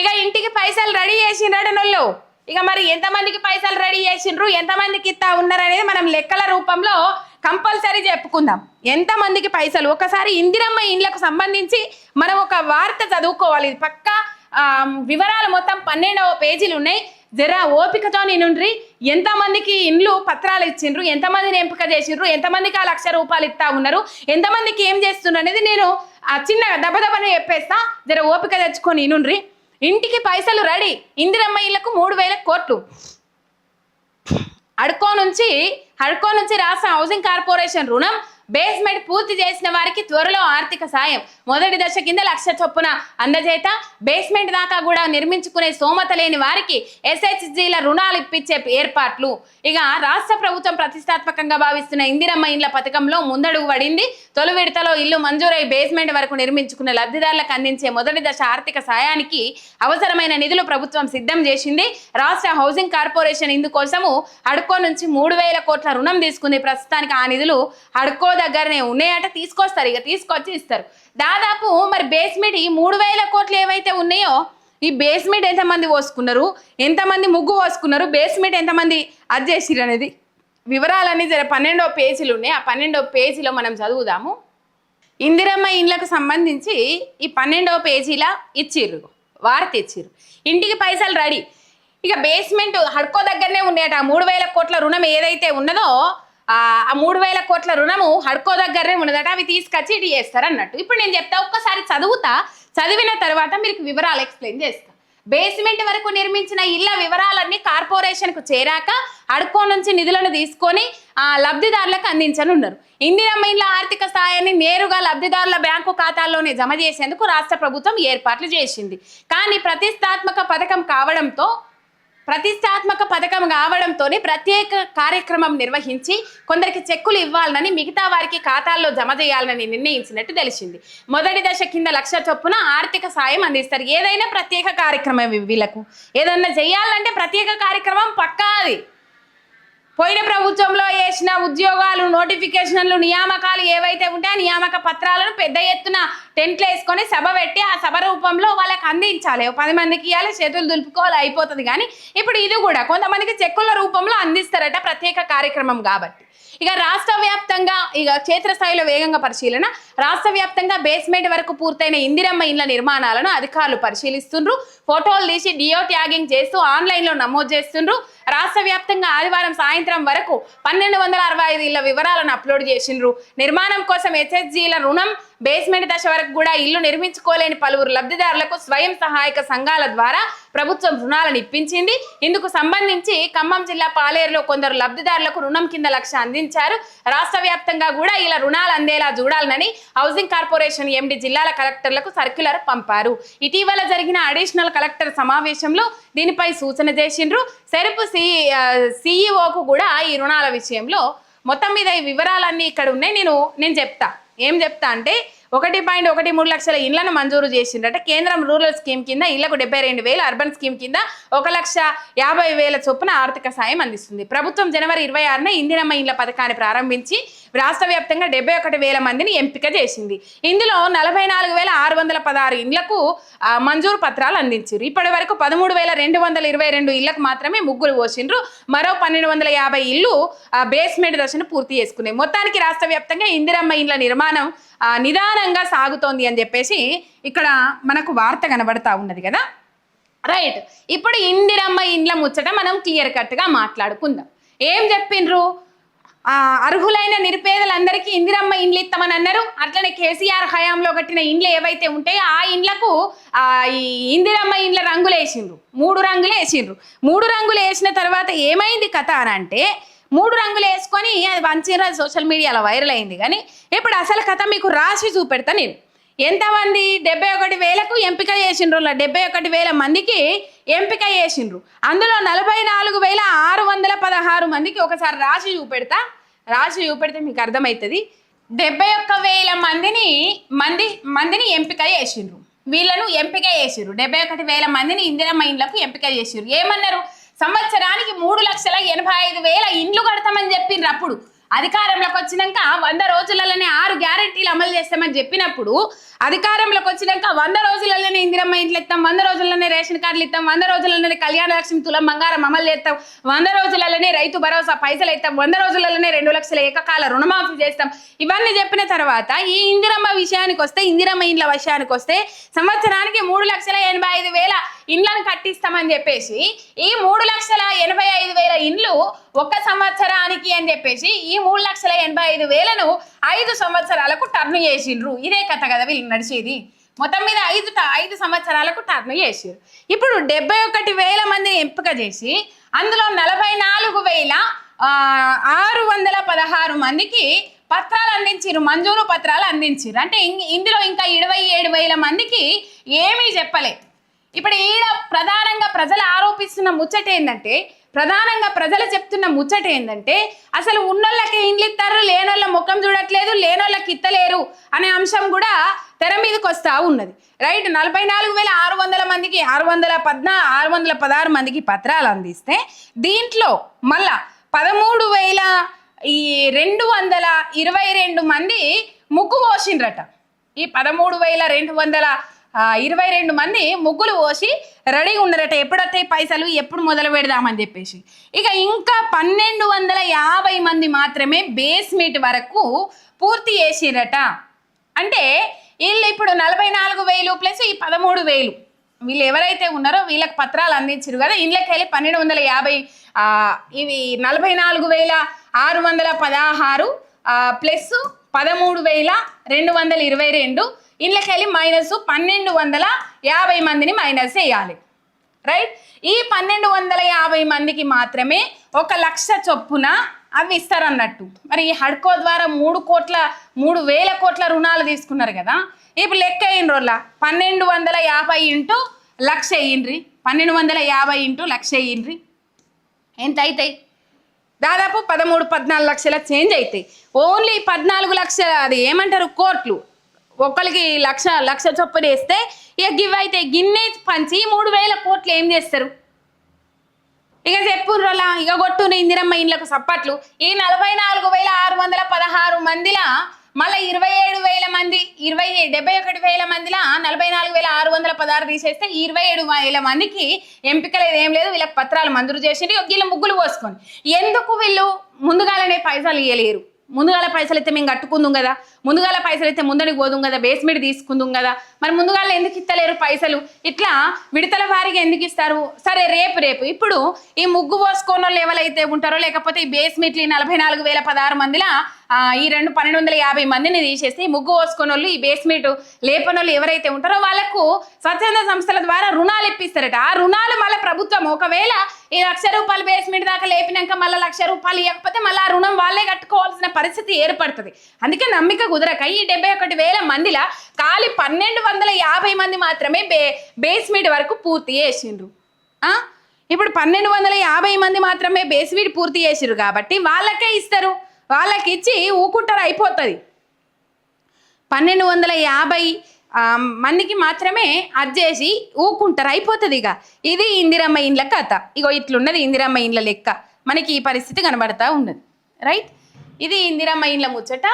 ఇక ఇంటికి పైసలు రెడీ చేసిండ్రడనోళ్ళు ఇక మరి ఎంతమందికి పైసలు రెడీ చేసిండ్రు? ఎంతమందికి ఇస్తా ఉన్నారు అనేది మనం లెక్కల రూపంలో కంపల్సరీ చెప్పుకుందాం. ఎంతమందికి పైసలు? ఒకసారి ఇందిరమ్మ ఇండ్లకు సంబంధించి మనం ఒక వార్త చదువుకోవాలి. పక్కా వివరాలు మొత్తం పన్నెండవ పేజీలు ఉన్నాయి. జర ఓపికతో నేనుండ్రి. ఎంతమందికి ఇండ్లు పత్రాలు ఇచ్చిండ్రు? ఎంతమందిని ఎంపిక చేసిండ్రు? ఎంతమందికి ఆ లక్ష రూపాయలు ఇస్తా ఉన్నారు? ఎంతమందికి ఏం చేస్తున్నారు అనేది నేను ఆ చిన్న దెబ్బదెబ్బని చెప్పేస్తా. జర ఓపిక తెచ్చుకొని ఇనుండ్రి ఇంటికి పైసలు రెడీ. ఇందిరమ్మ ఇళ్ళకు మూడు వేల కోట్లు. అడుకో నుంచి హడ్కో నుంచి రాష్ట్ర హౌసింగ్ కార్పొరేషన్ రుణం బేస్మెంట్ పూర్తి చేసిన వారికి త్వరలో ఆర్థిక సాయం. మొదటి దశ కింద లక్ష చొప్పున అందజేత. బేస్మెంట్ దాకా కూడా నిర్మించుకునే స్తోమత లేని వారికి ఎస్హెచ్జీల రుణాలు ఇప్పించే ఏర్పాట్లు. ఇక రాష్ట్ర ప్రభుత్వం ప్రతిష్టాత్మకంగా భావిస్తున్న ఇందిరమ్మ ఇండ్ల పథకంలో ముందడుగు పడింది. తొలి విడతలో ఇల్లు మంజూరై బేస్మెంట్ వరకు నిర్మించుకున్న లబ్ధిదారులకు అందించే మొదటి దశ ఆర్థిక సాయానికి అవసరమైన నిధులు ప్రభుత్వం సిద్ధం చేసింది. రాష్ట్ర హౌసింగ్ కార్పొరేషన్ ఇందుకోసము హడ్కో నుంచి మూడు వేల కోట్ల రుణం తీసుకుంది. ప్రస్తుతానికి ఆ నిధులు హడ్కో దగ్గరనే ఉన్నాయట తీసుకొస్తారు. ఇక తీసుకొచ్చి ఇస్తారు. దాదాపు మరి బేస్మెంట్ ఈ మూడు వేల కోట్లు ఏవైతే ఉన్నాయో ఈ బేస్మెంట్ ఎంతమంది పోసుకున్నారు? ఎంతమంది ముగ్గు పోసుకున్నారు? బేస్మెంట్ ఎంతమంది అది చేసిర్రు అనేది వివరాలన్నీ జర పన్నెండో పేజీలు ఉన్నాయి. ఆ పన్నెండో పేజీలో మనం చదువుదాము. ఇందిరమ్మ ఇండ్లకు సంబంధించి ఈ పన్నెండవ పేజీలా ఇచ్చిర్రు. వార్త ఇచ్చిర్రు. ఇంటికి పైసలు రెడీ. ఇక బేస్మెంట్ హడ్కో దగ్గరనే ఉన్నాయట. మూడు వేల కోట్ల రుణం ఏదైతే ఉన్నదో ఆ మూడు వేల కోట్ల రుణము హడ్కో దగ్గరనే ఉన్నదట అవి తీసుకొచ్చి ఇటు చేస్తారు అన్నట్టు ఇప్పుడు నేను చెప్తా ఒక్కసారి చదువుతా. చదివిన తర్వాత మీకు వివరాలు ఎక్స్ప్లెయిన్ చేస్తా. బేస్మెంట్ వరకు నిర్మించిన ఇళ్ళ వివరాలన్నీ కార్పొరేషన్కు చేరాక అడుకో నుంచి నిధులను తీసుకొని ఆ లబ్ధిదారులకు అందించనున్నారు ఇందిరమ్మ ఇళ్ళ ఆర్థిక సాయాన్ని నేరుగా లబ్ధిదారుల బ్యాంకు ఖాతాల్లోనే జమ చేసేందుకు రాష్ట్ర ప్రభుత్వం ఏర్పాట్లు చేసింది. కానీ ప్రతిష్టాత్మక పథకం కావడంతో ప్రతిష్టాత్మక పథకం కావడంతోనే ప్రత్యేక కార్యక్రమం నిర్వహించి కొందరికి చెక్కులు ఇవ్వాలని మిగతా వారికి ఖాతాల్లో జమ చేయాలని నిర్ణయించినట్టు తెలిసింది. మొదటి దశ కింద లక్ష చొప్పున ఆర్థిక సాయం అందిస్తారు. ఏదైనా ప్రత్యేక కార్యక్రమం వీళ్ళకు. ఏదన్నా చేయాలంటే ప్రత్యేక కార్యక్రమం పక్కా అది పోయిన ప్రభుత్వంలో వేసిన ఉద్యోగాలు నోటిఫికేషన్లు నియామకాలు ఏవైతే ఉంటే నియామక పత్రాలను పెద్ద ఎత్తున టెంట్లు వేసుకొని సభ పెట్టి ఆ సభ రూపంలో వాళ్ళకి అందించాలి. పది మందికి ఇవ్వాలి చేతులు దులుపుకోవాలి అయిపోతుంది. కానీ ఇప్పుడు ఇది కూడా కొంతమందికి చెక్కుల రూపంలో అందిస్తారట ప్రత్యేక కార్యక్రమం కాబట్టి. ఇక రాష్ట్ర వ్యాప్తంగా ఇక క్షేత్రస్థాయిలో వేగంగా పరిశీలన రాష్ట్ర వ్యాప్తంగా బేస్మెంట్ వరకు పూర్తయిన ఇందిరమ్మ ఇండ్ల నిర్మాణాలను అధికారులు పరిశీలిస్తుండ్రు. ఫోటోలు తీసి డియో ట్యాగింగ్ చేస్తూ ఆన్లైన్లో నమోదు చేస్తుండ్రు. రాష్ట్ర వ్యాప్తంగా ఆదివారం సాయంత్రం వరకు పన్నెండు వందల అరవై ఐదు ఇళ్ళ వివరాలను అప్లోడ్ చేసిండ్రు. నిర్మాణం కోసం హెచ్ఎస్జీల రుణం బేస్మెంట్ దశ వరకు కూడా ఇల్లు నిర్మించుకోలేని పలువురు లబ్ధిదారులకు స్వయం సహాయక సంఘాల ద్వారా ప్రభుత్వం రుణాలను ఇప్పించింది. ఇందుకు సంబంధించి ఖమ్మం జిల్లా పాలేరులో కొందరు లబ్ధిదారులకు రుణం కింద లక్ష అందించారు. రాష్ట్ర వ్యాప్తంగా కూడా ఇలా రుణాలు అందేలా చూడాలని హౌసింగ్ కార్పొరేషన్ ఎండి జిల్లాల కలెక్టర్లకు సర్క్యులర్ పంపారు. ఇటీవల జరిగిన అడిషనల్ కలెక్టర్ సమావేశంలో దీనిపై సూచన చేసిండ్రు. సెరుపు సి సిఇఓకు కూడా ఈ రుణాల విషయంలో మొత్తం మీద ఈ వివరాలన్నీ ఇక్కడ ఉన్నాయి. నేను నేను చెప్తా. ఏం చెప్తా అంటే ఒకటి పాయింట్ ఒకటి మూడు లక్షల ఇళ్ళను మంజూరు చేసిండట కేంద్రం రూరల్ స్కీమ్ కింద ఇళ్ళకు డెబ్బై రెండు వేలు అర్బన్ స్కీమ్ కింద ఒక లక్ష యాభై వేల చొప్పున ఆర్థిక సాయం అందిస్తుంది. ప్రభుత్వం జనవరి ఇరవై ఆరున ఇందిరమ్మ ఇండ్ల పథకాన్ని ప్రారంభించి రాష్ట్ర వ్యాప్తంగా డెబ్బై ఒకటి వేల మందిని ఎంపిక చేసింది. ఇందులో నలభై నాలుగు వేల ఆరు వందల పదహారు ఇండ్లకు మంజూరు పత్రాలు అందించారు ఇప్పటి వరకు పదమూడు వేల రెండు వందల ఇరవై రెండు ఇళ్ళకు మాత్రమే ముగ్గురు పోసిండ్రు. మరో పన్నెండు వందల యాభై ఇల్లు బేస్మెంట్ దశను పూర్తి చేసుకున్నాయి. మొత్తానికి రాష్ట్ర వ్యాప్తంగా ఇందిరమ్మ ఇండ్ల నిర్మాణం నిదానంగా సాగుతోంది అని చెప్పేసి ఇక్కడ మనకు వార్త కనబడతా ఉన్నది కదా? రైట్. ఇప్పుడు ఇందిరమ్మ ఇండ్ల ముచ్చట మనం క్లియర్ కట్గా మాట్లాడుకుందాం. ఏం చెప్పిండ్రు? అర్హులైన నిరుపేదలందరికీ ఇందిరమ్మ ఇండ్లు ఇస్తామని అన్నారు. అట్లనే కేసీఆర్ హయాంలో కట్టిన ఇండ్లు ఏవైతే ఉంటాయో ఆ ఇండ్లకు ఆ, ఈ ఇందిరమ్మ ఇండ్ల రంగులు వేసిండ్రు. మూడు రంగులు వేసిండ్రు. మూడు రంగులు వేసిన తర్వాత ఏమైంది కథ అని అంటే మూడు రంగులు వేసుకొని అది వంచీరా సోషల్ మీడియాలో వైరల్ అయింది. కానీ ఇప్పుడు అసలు కథ మీకు రాసి చూపెడతా నేను. ఎంతమంది డెబ్బై ఒకటి వేలకు ఎంపిక చేసిండ్రు డెబ్బై ఒకటి వేల మందికి ఎంపిక చేసిండ్రు. అందులో నలభై నాలుగు వేల ఆరు వందల పదహారు మందికి ఒకసారి రాసి చూపెడతా. రాజు చూపెడితే మీకు అర్థమవుతుంది డెబ్బై ఒక్క వేల మందిని మంది మందిని ఎంపిక చేసిండ్రు. వీళ్ళను ఎంపిక చేసిర్రు డెబ్బై ఒకటి వేల మందిని ఇందిరమ్మ ఇండ్లకు ఎంపిక చేసిర్రు ఏమన్నారు? సంవత్సరానికి మూడు లక్షల ఎనభై ఐదు వేల ఇండ్లు కడతామని చెప్పిండ్రు అప్పుడు. అధికారంలోకి వచ్చినాక వంద రోజులలోనే ఆరు గ్యారెంటీలు అమలు చేస్తామని చెప్పినప్పుడు అధికారంలోకి వచ్చినాక వంద రోజులలోనే ఇందిరమ్మ ఇంట్లో ఇస్తాం వంద రోజుల్లోనే రేషన్ కార్డులు ఇస్తాం వంద రోజులలోనే కళ్యాణ లక్ష్మి తులం బంగారం అమలు చేస్తాం వంద రోజులలోనే రైతు భరోసా పైసలు ఇస్తాం వంద రోజులలోనే రెండు లక్షల ఏకకాల రుణమాఫీ చేస్తాం. ఇవన్నీ చెప్పిన తర్వాత ఈ ఇందిరమ్మ విషయానికి వస్తే ఇందిరమ్మ ఇండ్ల విషయానికి వస్తే సంవత్సరానికి మూడు లక్షల ఎనభై ఐదు వేల ఇండ్లను కట్టిస్తామని చెప్పేసి ఈ మూడు లక్షల ఎనభై ఐదు వేల ఇండ్లు ఒక సంవత్సరానికి అని చెప్పేసి ఈ మూడు లక్షల ఎనభై ఐదు వేలను ఐదు సంవత్సరాలకు టర్న్ చేసిండ్రు. ఇదే కథ కదా వీళ్ళు నడిచేది. మొత్తం మీద ఐదు ఐదు సంవత్సరాలకు టర్న్ చేసారు ఇప్పుడు డెబ్బై ఒకటి వేల మందిని ఎంపిక చేసి అందులో నలభై నాలుగు వేల ఆరు వందల పదహారు మందికి పత్రాలు అందించారు మంజూరు పత్రాలు అందించారు అంటే ఇందులో ఇంకా ఇరవై ఏడు వేల మందికి ఏమీ చెప్పలేదు ఇప్పుడు ఈడ ప్రధానంగా ప్రజలు ఆరోపిస్తున్న ముచ్చట ఏంటంటే ప్రధానంగా ప్రజలు చెప్తున్న ముచ్చట ఏంటంటే అసలు ఉన్నోళ్ళకి ఇండ్లు ఇస్తారు లేనోళ్ళ ముఖం చూడట్లేదు లేనోళ్ళకి ఇత్తలేరు అనే అంశం కూడా తెర మీదకి వస్తా ఉన్నది. రైట్? నలభై నాలుగు వేల ఆరు వందల మందికి ఆరు వందల పద్నా ఆరు వందల పదహారు మందికి పత్రాలు అందిస్తే దీంట్లో మళ్ళా పదమూడు వేల ఈ రెండు వందల ఇరవై రెండు మంది ముగ్గు పోసిండ్రట ఈ పదమూడు వేల రెండు వందల ఇరవై రెండు మంది ముగ్గులు పోసి రెడీగా ఉన్నారట ఎప్పుడొస్తాయి పైసలు? ఎప్పుడు మొదలు పెడదామని చెప్పేసి. ఇక ఇంకా పన్నెండు వందల యాభై మంది మాత్రమే బేస్ మీట్ వరకు పూర్తి చేసిరట. అంటే వీళ్ళు ఇప్పుడు నలభై నాలుగు వేలు ప్లస్ ఈ పదమూడు వేలు. వీళ్ళు ఎవరైతే ఉన్నారో వీళ్ళకి పత్రాలు అందించారు కదా. ఇళ్ళకి వెళ్ళి పన్నెండు వందల యాభై ఇవి నలభై నాలుగు వేల ఆరు వందల పదహారు ప్లస్ పదమూడు వేల రెండు వందల ఇరవై రెండు ఇంట్లోకి వెళ్ళి మైనస్ పన్నెండు వందల యాభై మందిని మైనస్ వేయాలి రైట్? ఈ పన్నెండు వందల యాభై మందికి మాత్రమే ఒక లక్ష చొప్పున అవి ఇస్తారన్నట్టు. మరి ఈ హడ్కో ద్వారా మూడు కోట్ల మూడు వేల కోట్ల రుణాలు తీసుకున్నారు కదా. ఇప్పుడు లెక్క అయిన రోజుల పన్నెండు వందల యాభై ఇంటూ లక్ష అయ్యిండ్రి పన్నెండు వందల యాభై ఇంటూ లక్ష అయ్యిండ్రి ఎంత అవుతాయి దాదాపు పదమూడు పద్నాలుగు లక్షల చేంజ్ అవుతాయి ఓన్లీ పద్నాలుగు లక్షల అది ఏమంటారు? కోట్లు. ఒకరికి లక్ష లక్ష చొప్పున వేస్తే ఇక గివ్ అయితే గిన్నె పంచి మూడు వేల కోట్లు ఏం చేస్తారు? ఇక చెప్పుర్రోలా ఇక కొట్టున ఇందిరమ్మ ఇండ్లకు సప్పట్లు. ఈ నలభై నాలుగు వేల ఆరు వందల పదహారు మందిలా మళ్ళీ ఇరవై ఏడు వేల మంది ఇరవై డెబ్బై ఒకటి వేల మందిలా నలభై నాలుగు వేల ఆరు వందల పదహారు తీసేస్తే ఇరవై ఏడు వేల మందికి ఎంపిక లేదు ఏం లేదు. వీళ్ళకి పత్రాలు మంజూరు చేసి వీళ్ళు ముగ్గులు పోసుకొని. ఎందుకు వీళ్ళు ముందుగాలనే పైసలు ఇవ్వలేరు ముందుగాల పైసలు అయితే మేము కట్టుకుందాం కదా. ముందుగాల పైసలు అయితే ముందడికి పోదుం కదా బేస్మెంట్ తీసుకుందాం కదా. మరి ముందుగాల ఎందుకు ఇస్తలేరు పైసలు? ఇట్లా విడతల వారికి ఎందుకు ఇస్తారు? సరే రేపు రేపు. ఇప్పుడు ఈ ముగ్గు పోసుకొని వాళ్ళు ఎవరైతే ఉంటారో లేకపోతే ఈ బేస్మెంట్లు ఈ నలభై నాలుగు వేల పదహారు మందిలా ఈ రెండు పన్నెండు వందల యాభై మందిని తీసేసి ముగ్గు పోసుకుని వాళ్ళు ఈ బేస్మెంట్ లేపని వాళ్ళు ఎవరైతే ఉంటారో వాళ్ళకు స్వచ్ఛంద సంస్థల ద్వారా రుణాలు ఇప్పిస్తారట. ఆ రుణాలు మళ్ళీ ప్రభుత్వం ఒకవేళ ఈ లక్ష రూపాయలు బేస్మెంట్ దాకా లేపినాక మళ్ళీ లక్ష రూపాయలు ఇవ్వకపోతే మళ్ళీ ఆ రుణం వాళ్ళే కట్టుకోవాల్సిన పరిస్థితి ఏర్పడుతుంది. అందుకే నమ్మిక కుదరక ఈ డెబ్బై ఒకటి వేల మందిలా ఖాళీ పన్నెండు వందల యాభై మంది మాత్రమే బే బేస్మెంట్ వరకు పూర్తి చేసిండ్రు. ఇప్పుడు పన్నెండు వందల యాభై మంది మాత్రమే బేస్మెంట్ పూర్తి చేసిరు కాబట్టి వాళ్ళకే ఇస్తారు. వాళ్ళకి ఇచ్చి ఊకుంటారు అయిపోతుంది. పన్నెండు వందల యాభై మందికి మాత్రమే అజ్జేసి ఊకుంటారు అయిపోతుంది ఇక. ఇది ఇందిరమ్మ ఇండ్ల కథ. ఇగో ఇట్లున్నది ఇందిరమ్మ ఇండ్ల లెక్క. మనకి ఈ పరిస్థితి కనబడతా ఉన్నది. రైట్ ఇది ఇందిరమ్మ ఇండ్ల ముచ్చట.